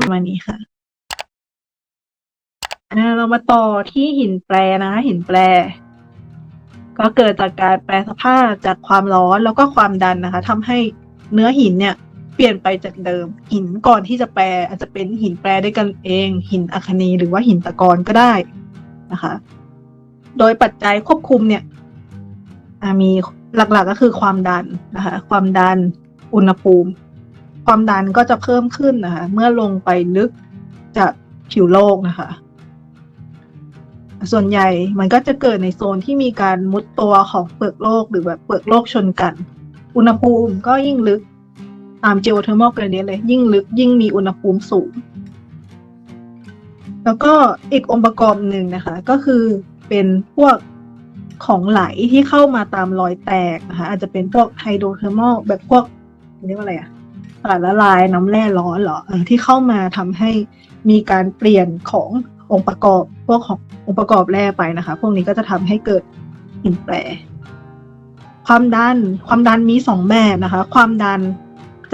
ประมาณนี้ค่ะอ่าเรามาต่อที่หินแปรนะคะหินแปร ก็เกิดจากการแปรสภาพจากความร้อนแล้วก็ความดันนะคะทำให้เนื้อหินเนี่ย เปลี่ยนไปจากเดิม หินก่อนที่จะแปรอาจจะเป็นหินแปรด้วยกันเอง หินอัคนีหรือว่าหินตะกอนก็ได้นะคะ โดยปัจจัยควบคุมเนี่ยมีหลักๆก็คือความดันนะคะ ความดันอุณหภูมิ ความดันก็จะเพิ่มขึ้นนะคะ เมื่อลงไปลึกจากผิวโลกนะคะ ส่วนใหญ่มันก็จะเกิดในโซนที่มีการมุดตัวของเปลือกโลกหรือแบบเปลือกโลกชนกัน อุณหภูมิก็ยิ่งลึก ตาม geothermal gradient เลย ยิ่งลึกยิ่งมีอุณหภูมิสูง แล้วก็อีกองค์ประกอบหนึ่งนะคะ ก็คือเป็นพวกของไหลที่เข้ามาตามรอยแตกนะคะอาจจะเป็นพวกไฮโดรเทอร์มอลแบบพวกเรียกว่าอะไรอะสารละลายน้ำแร่ร้อนเหรออที่เข้ามาทำให้มีการเปลี่ยนขององค์ประกอบพวกขององค์ประกอบแร่ไปนะคะ พวกนี้ก็จะทำให้เกิดหินแปรความดันความดันมีสองแบบนะคะ ความดัน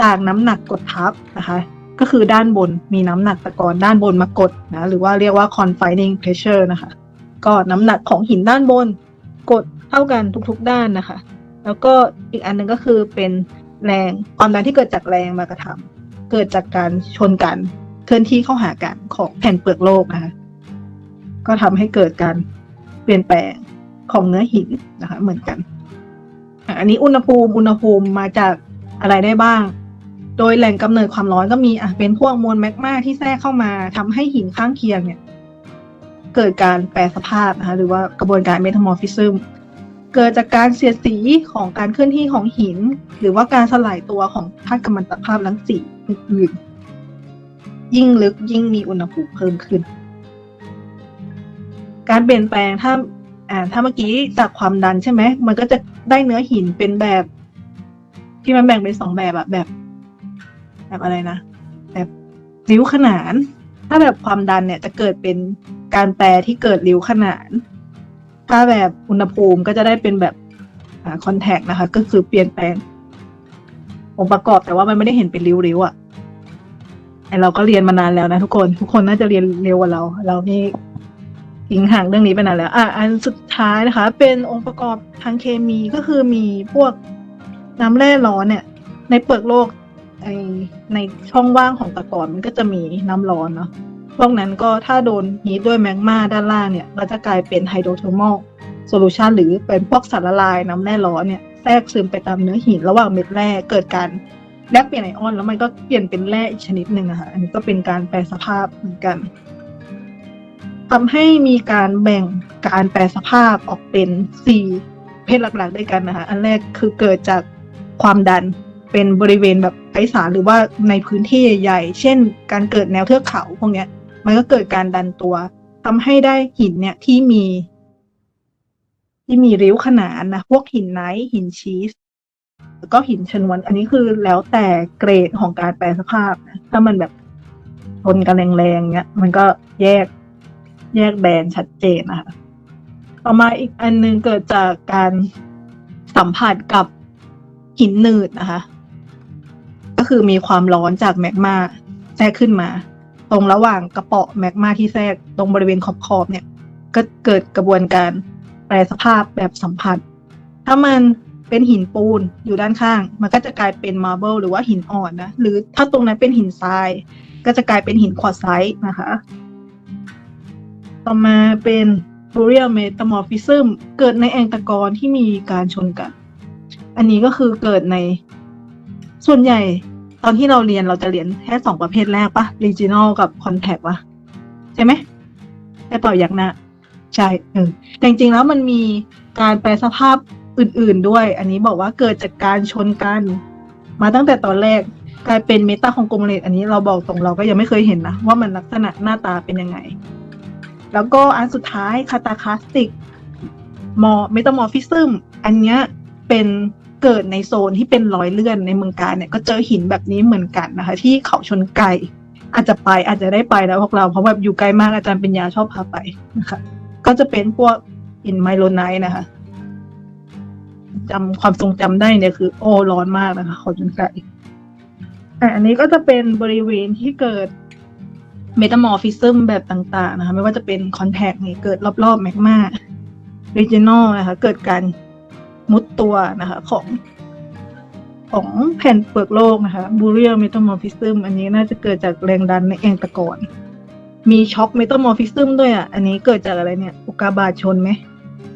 จากน้ำหนักกดทับนะคะ ก็คือด้านบนมีน้ำหนักตะกอนด้านบนมากดนะหรือว่าเรียกว่า confining pressure นะคะ ก็น้ำหนักของหินด้านบน กดเท่ากันทุกๆด้านนะคะ แล้วก็อีกอันหนึ่งก็คือเป็นแรงความดันที่เกิดจากแรงมากระทำเกิดจากการชนกันเคลื่อนที่เข้าหากันของแผ่นเปลือกโลกนะคะ ก็ทำให้เกิดการเปลี่ยนแปลงของเนื้อหินนะคะ เหมือนกัน อันนี้อุณหภูมิอุณหภูมิมาจากอะไรได้บ้าง โดยแหล่งกำเนิดความร้อนก็มีอะเป็นพวกมวลแมกมาที่แทรกเข้ามาทำให้หินข้างเคียงเนี่ย เกิดการแปรสภาพนะคะหรือว่ากระบวนการเมทามอร์ฟิซึมเกิดจากการเสียดสีของการเคลื่อนที่ของหิน หรือว่าการสลายตัวของธาตุกัมมันตภาพรังสีอื่นๆยิ่งลึกยิ่งมีอุณหภูมิเพิ่มขึ้น การเปลี่ยนแปลงถ้าอ่าถ้าเมื่อกี้จากความดันใช่ไหมมันก็จะได้เนื้อหินเป็นแบบ ที่มันแบ่งเป็นสองแบบอะแบบ แบบอะไรนะ แบบริ้วขนาน ถ้าแบบความดันเนี่ยจะเกิดเป็นการแปรที่เกิดริ้วขนาน ถ้าแบบอุณหภูมิก็จะได้เป็นแบบอ่าคอนแทคนะคะ ก็คือเปลี่ยนแปลงองค์ประกอบแต่ว่ามันไม่ได้เห็นเป็นริ้วๆอะ่ะไอเราก็เรียนมานานแล้วนะทุกคน ทุกคนน่าจะเรียนเร็วกว่าเรา เรานี่ทิ้งห่างเรื่องนี้ไปนานแล้ว อะ อันสุดท้ายนะคะ เป็นองค์ประกอบทางเคมีก็คือมีพวกน้ำแร่ร้อนเนี่ย ในเปลือกโลก ไอในช่องว่างของตะกอนมันก็จะมีน้ำร้อนเนาะพวกนั้นก็ถ้าโดนฮีทด้วยแมกมาด้านล่างเนี่ยก็จะกลายเป็นไฮโดรเทอร์มอลโซลูชันหรือเป็นพวกสารละลายน้ำแร่ร้อนเนี่ยแทรกซึมไปตามเนื้อหินระหว่างเม็ดแร่เกิดการแลกเปลี่ยนไอออน แล้วมันก็เปลี่ยนเป็นแร่อีกชนิดหนึ่งอะค่ะอันนี้ก็เป็นการแปลสภาพเหมือนกันทำให้มีการแบ่งการแปลสภาพออกเป็นสี่เพศหลักๆด้วยกันนะคะ อันแรกคือเกิดจากความดัน เป็นบริเวณแบบไพศาลหรือว่าในพื้นที่ใหญ่ๆ เช่น การเกิดแนวเทือกเขาพวกเนี้ย มันก็เกิดการดันตัวทำให้ได้หินเนี่ยที่มี ที่มีริ้วขนานนะ พวกหินไนท์หินชีสแล้วก็หินชนวน อันนี้คือแล้วแต่เกรดของการแปลสภาพนะถ้ามันแบบชนกันแรงๆเนี้ย มันก็แยกแยกแบนชัดเจนนะคะต่อมาอีกอันหนึงเกิดจากการสัมผัสกับหินหนืดนะคะ คือมีความร้อนจากแมกมาแทรกขึ้นมา ตรงระหว่างกระเปาะแมกมาที่แทรกตรงบริเวณขอบขอบๆเนี่ย ก็เกิดกระบวนการแปรสภาพแบบสัมผัส ถ้ามันเป็นหินปูนอยู่ด้านข้าง มันก็จะกลายเป็นมาร์เบิลหรือว่าหินอ่อนนะ หรือถ้าตรงนั้นเป็นหินทราย ก็จะกลายเป็นหินควอตไซต์นะคะ ต่อมาเป็นบูเรียลเมตามอร์ฟิซึมเกิดในแองตะกอนที่มีการชนกัน อันนี้ก็คือเกิดในส่วนใหญ่ ตอนที่เราเรียนเราจะเรียนแค่สองประเภทแรกปะ regional กับ contact ปะใช่ไหมใช่เปล่ายักน้าใช่เออแต่จริงๆแล้วมันมีการแปลสภาพอื่น ๆด้วย อันนี้บอกว่าเกิดจากการชนกัน มาตั้งแต่ตอนแรกกลายเป็นเมตาของกลมเลตอันนี้เราบอกตรงเราก็ยังไม่เคยเห็นนะว่ามันลักษณะหน้าตาเป็นยังไง แล้วก็อันสุดท้ายคาตาคลาสติกมอเมตามอร์ฟิซึมอันเนี้ยเป็น เกิดในโซนที่เป็นรอยเลื่อนในเมืองการเนี่ยก็เจอหินแบบนี้เหมือนกันนะคะ ที่เขาชนไก่อาจจะไปอาจจะได้ไปแล้วพวกเราเพราะแบบอยู่ไกลมากอาจารย์เป็นยาชอบพาไปนะคะ ก็จะเป็นพวกหินไมโลไนท์นะคะจำความทรงจำได้เนี่ยคือ โอ้ร้อนมากนะคะเขอจนไกลอ่อันนี้ก็จะเป็นบริเวณที่เกิดเมตา m อร์ฟิซึมแบบต่าง ๆ นะคะ ไม่ว่าจะเป็นคอนแทคนี่ยเกิดรอบๆแมกมาเรีเจนลนะคะ เกิดการ มุดตัวนะคะของของแผ่นเปลือกโลกนะคะบูเรียลเมตา m อร์ฟิซึมอันนี้น่าจะเกิดจากแรงดันในแองตะกอน มีช็อคเมตา m อร์ฟิซึมด้วยอะ อันนี้เกิดจากอะไรเนี่ย อุกกาบาตชนไหม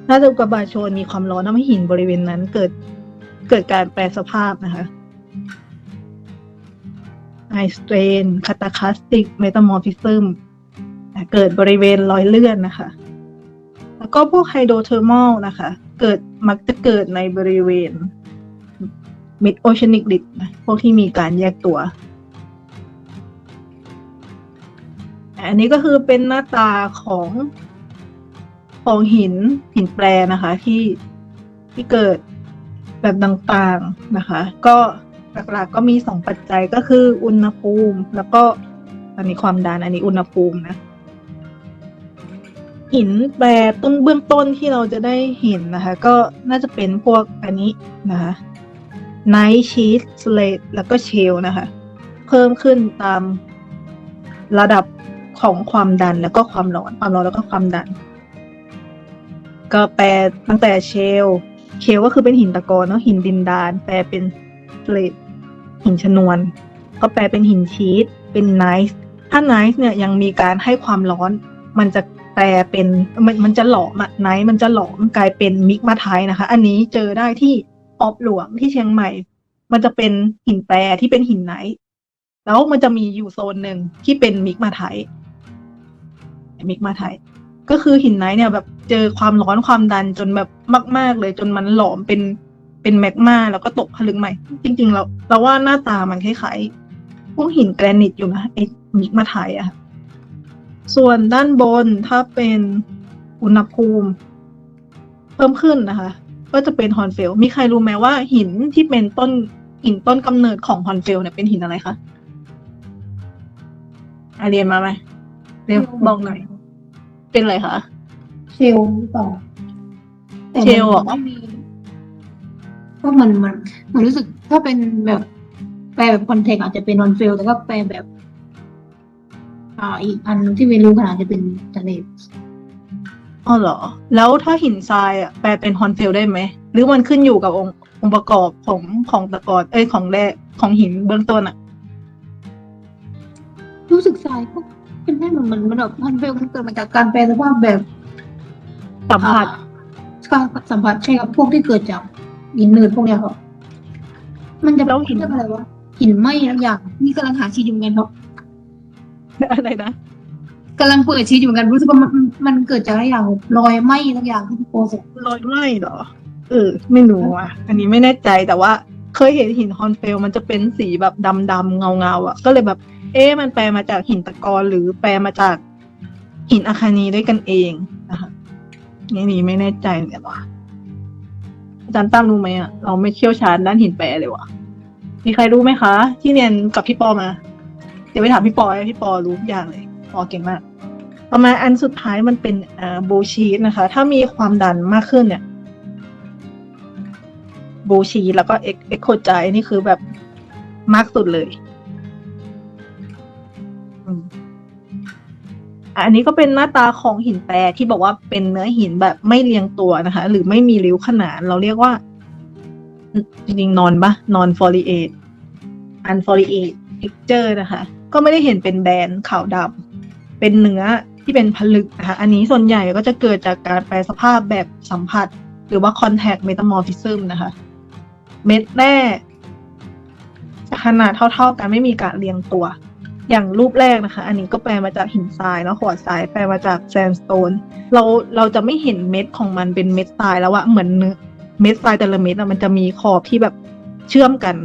น่าจะอุกกาบาตชนมีความร้อนทำให้หินบริเวณนั้นเกิดเกิดการแปรสภาพนะคะไอสเตรนคาตาคาสติกเมตา m อร์ฟิซึมเกิดบริเวณรอยเลื่อนนะคะ แล้วก็พวกไฮโดรเทอร์มอลนะคะ เกิดมักจะเกิดในบริเวณมิดโอเชนิกดินะพวกที่มีการแยกตัว อันนี้ก็คือเป็นหน้าตาของของหินหินแปรนะคะที่ที่เกิดแบบต่างๆนะคะ ก็หลักๆก็มีสองปัจจัยก็คืออุณหภูมิ แล้วก็อันนี้ความดันอันนี้อุณหภูมินะ หินแปรต้นเบื้องต้นที่เราจะได้เห็นนะคะ ก็น่าจะเป็นพวกอันนี้นะคะไนท์ชีสสเลตแล้วก็เชลนะคะ เพิ่มขึ้นตามระดับของความดันแล้วก็ความร้อน ความร้อนแล้วก็ความดัน ก็แปลตั้งแต่เชลเชลก็คือเป็นหินตะกอนเนาะหินดินดาน แปลเป็นสเลตหินชนวน ก็แปลเป็นหินชีสเป็นไนท์ถ้าไนท์เนี่ยยังมีการให้ความร้อนมันจะ แปลเป็นมันมันจะหลอมอะไนท์มันจะหลอมกลายเป็นมิกมาไทนะคะ อันนี้เจอได้ที่ออบหลวงที่เชียงใหม่ มันจะเป็นหินแปรที่เป็นหินไนท์แล้วมันจะมีอยู่โซนหนึ่งที่เป็นมิกมาไทมิกมาไทก็คือหินไนท์เนี่ยแบบเจอความร้อนความดันจนแบบมาก ๆ เลยจนมันหลอมเป็นเป็นแมกมาแล้วก็ตกผลึกใหม่ จริง ๆ เราเราว่าหน้าตามันคล้ายๆพวกหินแกรนิตอยู่นะไอ้มิกมาไทอะค่ะ ส่วนด้านบนถ้าเป็นอุณหภูมิ เพิ่มขึ้นนะคะ ก็จะเป็นฮอนเฟล มีใครรู้ไหมว่าหินที่เป็นต้นหินต้นกำเนิดของฮอนเฟลเนี่ยเป็นหินอะไรคะอาเรียนมาไหมเรียนบอกหน่อย เป็นอะไรคะ เชลหรือเปล่าแต่เชลเหรอมันไม่มีก็มันมันมันรู้สึกถ้าเป็นแบบแปลแบบคอนเทกต์อาจจะเป็นนอนเฟลแต่ก็แปลแบบ อ่าอีกอันที่ไม่รู้ขนาดจะเป็นทะเลอ๋อเหรอ แล้วถ้าหินทรายอะแปลเป็นฮอนเฟลได้ไหม หรือมันขึ้นอยู่กับองค์องค์ประกอบของของตะกอนเอ้ยของแร่ของหินเบื้องต้นอะรู้สึกทรายก็เป็นได้เหมือนมันมันแบบนอนเฟลมันเกิดมาจากการแปลสภาพแบบสัมผัสอ่าการสัมผัสใช่ครับพวกที่เกิดจากหินเนินพวกเนี้ยครับมันจะแล้วหินเรียกอะไรวะหินไหมอะไรอย่างนี่กำลังหาชีดอยู่เหมือนกันครับ อะไรนะกำลังเปิดชีดอยู่เหมือนกันรู้สึกว่ามันมันเกิดจากอะไรอย่างรอยไหมทุกอย่างที่พี่โปสรอยไหม้เหรอ เออ ไม่รู้อะ อันนี้ไม่แน่ใจแต่ว่าเคยเห็นหินฮอนเฟลมันจะเป็นสีแบบดำๆเงาๆอะ ก็เลยแบบ เอ๊ะมันแปลมาจากหินตะกอนหรือแปลมาจากหินอาคานีด้วยกันเองนะคะนี่นี่ไม่แน่ใจเลยว่ะอาจารย์ตั้มรู้ไหมอะเราไม่เชี่ยวชาญด้านหินแปรเลยว่ะมีใครรู้ไหมคะ ที่เรียนกับพี่ปอมาเดี๋ ยวไปถามพี่ปอให้พี่ปอรู้ทุกอย่างเลยปอเก่งมากต่อมาอันสุดท้ายมันเป็นเอ่อโบชีสนะคะ ถ้ามีความดันมากขึ้นเนี่ยโบชีแล้วก็เอ็กเอ็กโคใจนี่คือแบบมากสุดเลยอันนี้ก็เป็นหน้าตาของหินแปรที่บอกว่าเป็นเนื้อหินแบบไม่เรียงตัวนะคะ หรือไม่มีริ้วขนาน เราเรียกว่า จริงๆนอนปะนอนฟอลิเอตอันฟอลิเอตเท็กเจอร์นะคะ ก็ไม่ได้เห็นเป็นแบนขาวดำเป็นเนื้อที่เป็นผลึกนะคะอันนี้ส่วนใหญ่ก็จะเกิดจากการแปรสภาพแบบสัมผัส หรือว่า contact metamorphism นะคะ เม็ดแร่จะขนาดเท่า ๆ กันไม่มีการเรียงตัว อย่างรูปแรกนะคะ อันนี้ก็แปลมาจากหินทรายเนาะขวดทรายแปลมาจากแซนสโตนเราเราจะไม่เห็นเม็ดของมันเป็นเม็ดทรายแล้วอะเหมือนเนื้อเม็ดทรายแต่ละเม็ดอะมันจะมีขอบที่แบบเชื่อมกัน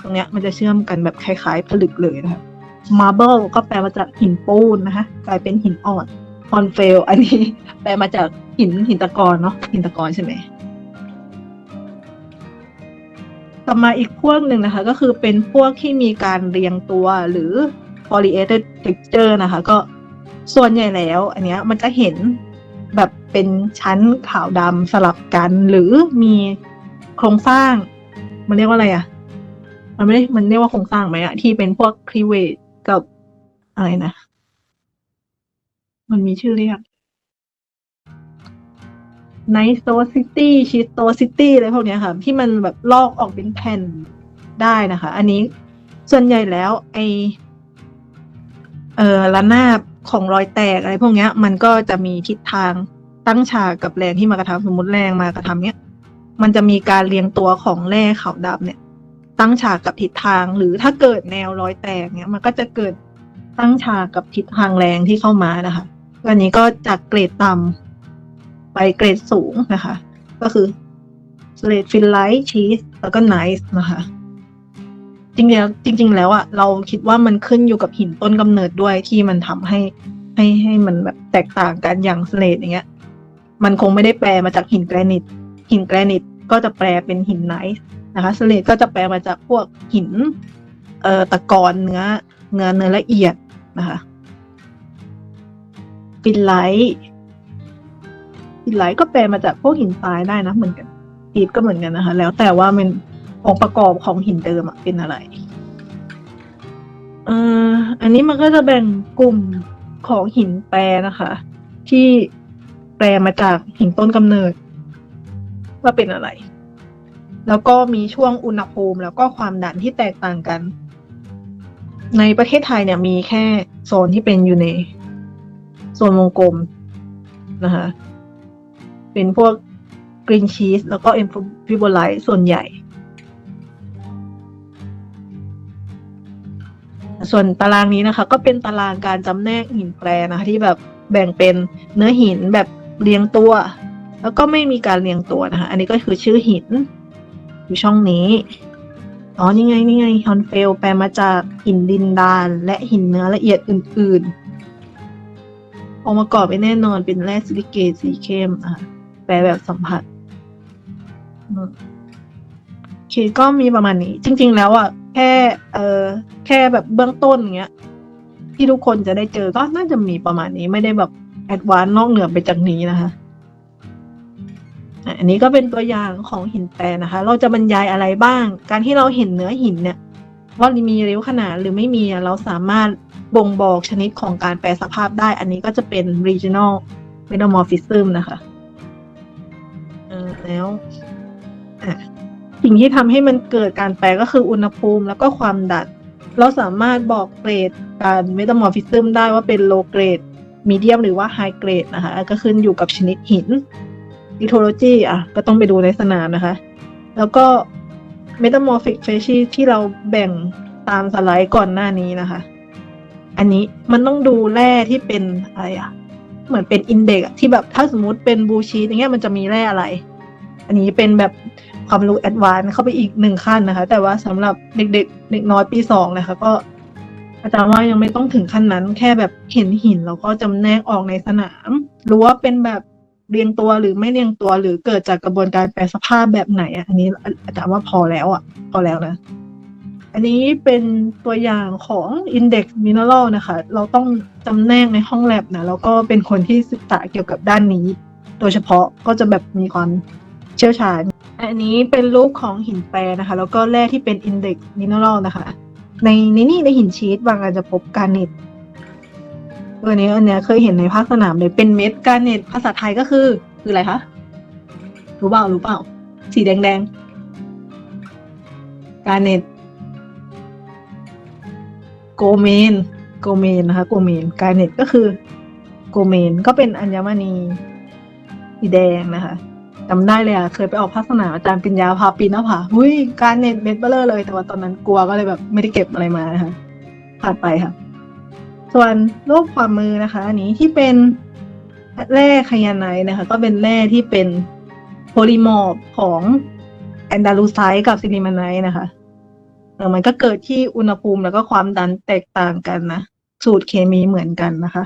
ตรงเนี้ยมันจะเชื่อมกันแบบคล้ายๆผลึกเลยนะคะ marble ก็แปลมาจากหินปูนนะคะกลายเป็นหินอ่อนฮอนเฟลอันนี้แปลมาจากหินหินตะกอนเนาะหินตะกอนใช่ไหมต่อมาอีกพวกหนึ่งนะคะ ก็คือเป็นพวกที่มีการเรียงตัวหรือ p o l y e t e d texture นะคะ ก็ส่วนใหญ่แล้ว อันเนี้ยมันจะเห็นแบบเป็นชั้นขาวดำสลับกัน หรือมีโครงสร้าง มันเรียกว่าอะไรอะ่ะ มันไม่มันเรียกว่าโครงสร้างไหมอะที่เป็นพวก cleavage อะไรนะ มันมีชื่อเรียกไนโซซิตี้ชิโตซิตี้อะไรพวกเนี้ยค่ะ ที่มันแบบลอกออกเป็นแผ่นได้นะคะ อันนี้ส่วนใหญ่แล้วไอเอ่อระนาบของรอยแตกอะไรพวกเนี้ยมันก็จะมีทิศทางตั้งฉากกับแรงที่มากระทำสมมติแรงมากระทำเนี้ยมันจะมีการเรียงตัวของแร่ขาวดำเนี่ย ตั้งฉากกับทิศทาง หรือถ้าเกิดแนวรอยแตกเนี้ย มันก็จะเกิด ตั้งฉากกับทิศทางแรงที่เข้ามานะคะอันนี้ก็จากเกรดต่ำไปเกรดสูงนะคะ ก็คือสเลดฟิลไลท์ชีสแล้วก็ไนซ์นะคะจริงแล้วจริง ๆ แล้วอะเราคิดว่ามันขึ้นอยู่กับหินต้นกำเนิดด้วยที่มันทำให้ให้ให้มันแบบแตกต่างกันอย่างสเลดอย่างเงี้ย มันคงไม่ได้แปลมาจากหินแกรนิต หินแกรนิตก็จะแปลเป็นหินไนซ์นะคะสเลดก็จะแปลมาจากพวกหินเอ่อตะกอนเนื้อเนื้อเนื้อละเอียด นะคะฟินไลท์ฟินไลท์ก็แปลมาจากพวกหินทรายได้นะเหมือนกันอีฟก็เหมือนกันนะคะ แล้วแต่ว่ามันองค์ประกอบของหินเดิมอะเป็นอะไรเอ่ออันนี้มันก็จะแบ่งกลุ่มของหินแปรนะคะ ที่แปลมาจากหินต้นกำเนิด ว่าเป็นอะไร แล้วก็มีช่วงอุณหภูมิ แล้วก็ความดันที่แตกต่างกัน ในประเทศไทยเนี่ยมีแค่โซนที่เป็นอยู่ในโซนวงกลมนะคะเป็นพวกกรีนชีสแล้วก็เอ็มฟิโบไลท์ส่วนใหญ่ ส่วนตารางนี้นะคะ ก็เป็นตารางการจำแนกหินแปรนะคะที่แบบแบ่งเป็นเนื้อหินแบบเรียงตัว แล้วก็ไม่มีการเรียงตัวนะคะ อันนี้ก็คือชื่อหินอยู่ช่องนี้ อ๋อ นี่ไง นี่ไงฮอนเฟล แปลมาจากหินดินดาน และหินเนื้อละเอียดอื่นๆ องค์ประกอบไปแน่นอนเป็นแร่ซิลิเกตสีเข้ม อะ แปลแบบสัมผัสโอเคก็มีประมาณนี้ จริง ๆ แล้วอะ แค่ เออแค่แบบเบื้องต้นเงี้ย ที่ทุกคนจะได้เจอก็น่าจะมีประมาณนี้ ไม่ได้แบบแอดวานซ์นอกเหนือไปจากนี้นะคะ อันนี้ก็เป็นตัวอย่างของหินแปรนะคะ เราจะบรรยายอะไรบ้าง การที่เราเห็นเนื้อหินเนี่ยว่ามีริ้วขนาดหรือไม่มีเราสามารถบ่งบอกชนิดของการแปรสภาพได้ อันนี้ก็จะเป็น regional metamorphism นะคะแล้วสิ่งที่ทำให้มันเกิดการแปรก็คืออุณหภูมิแล้วก็ความดันเราสามารถบอกเกรดการ metamorphism ได้ว่าเป็น low grade medium หรือว่า high grade นะคะ ก็ขึ้นอยู่กับชนิดหิน litology อะ ก็ต้องไปดูในสนามนะคะ แล้วก็ metamorphic facies ที่เราแบ่งตามสไลด์ก่อนหน้านี้นะคะ อันนี้มันต้องดูแร่ที่เป็นอะไรอะ เหมือนเป็นอินเด็กที่แบบถ้าสมมติเป็นบูชีอย่างเงี้ยมันจะมีแร่อะไร อันนี้เป็นแบบความรู้แอดวานซ์เข้าไปอีกหนึ่งขั้นนะคะ แต่ว่าสำหรับเด็กๆเด็กน้อยปีสองนะคะ ก็ อาจารย์ว่ายังไม่ต้องถึงขั้นนั้น แค่แบบเห็นหินแล้วก็จำแนกออกในสนาม รู้ว่าเป็นแบบ เรียงตัวหรือไม่เรียงตัวหรือเกิดจากกระบวนการแปลสภาพแบบไหนอะอันนี้อาจารย์ว่าพอแล้วอะ พอแล้วนะ อันนี้เป็นตัวอย่างของ Index Mineral นะคะ เราต้องจำแนกในห้องแลบนะ แล้วก็เป็นคนที่ศึกษาเกี่ยวกับด้านนี้ โดยเฉพาะก็จะแบบมีความเชี่ยวชาญ อันนี้เป็นรูปของหินแปรนะคะ แล้วก็แร่ที่เป็น Index Mineral นะคะ ในในนี่ในหินชีตบางอาจจะพบการเน็ต ตัวนี้อันเนี้ยเคยเห็นในภาคสนามเลยเป็นเม็ดกาเนตภาษาไทยก็คือ คืออะไรคะรู้เปล่ารู้เปล่า สีแดงแดงกาเนตโกเมน โกเมนนะคะ โกเมนกาเนตก็คือ โกเมนก็เป็นอัญมณีสีแดงนะคะจำได้เลยอะเคยไปออกภาคสนามอาจารย์ปิญญาพาปีนหน้าผาหุ้ยการเน็ตเม็ดเบลเลอร์เลย แต่ว่าตอนนั้นกลัวก็เลยแบบไม่ได้เก็บอะไรมานะคะผ่านไปค่ะ ส่วนรูปความมือนะคะ อันนี้ที่เป็นแร่ไคยาไนนะคะ ก็เป็นแร่ที่เป็นโพลิมอร์ฟของแอนดาลูไซต์กับซิลิมาไนท์นะคะเออมันก็เกิดที่อุณหภูมิแล้วก็ความดันแตกต่างกันนะ สูตรเคมีเหมือนกันนะคะ